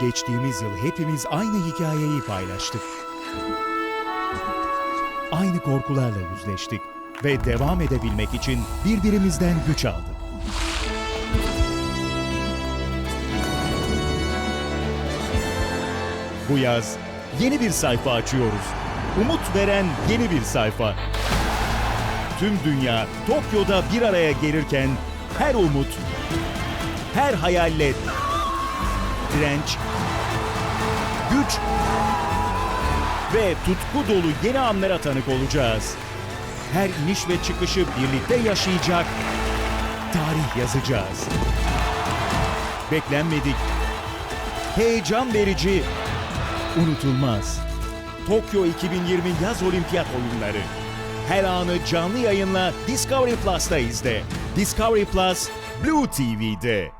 Geçtiğimiz yıl hepimiz aynı hikayeyi paylaştık. Aynı korkularla yüzleştik ve devam edebilmek için birbirimizden güç aldık. Bu yaz yeni bir sayfa açıyoruz. Umut veren yeni bir sayfa. Tüm dünya Tokyo'da bir araya gelirken her umut, her hayalle direnç, güç ve tutku dolu yeni anlara tanık olacağız. Her iniş ve çıkışı birlikte yaşayacak, tarih yazacağız. Beklenmedik, heyecan verici, unutulmaz. Tokyo 2020 Yaz Olimpiyat Oyunları. Her anı canlı yayınla Discovery Plus'ta izle. Discovery Plus, Blue TV'de.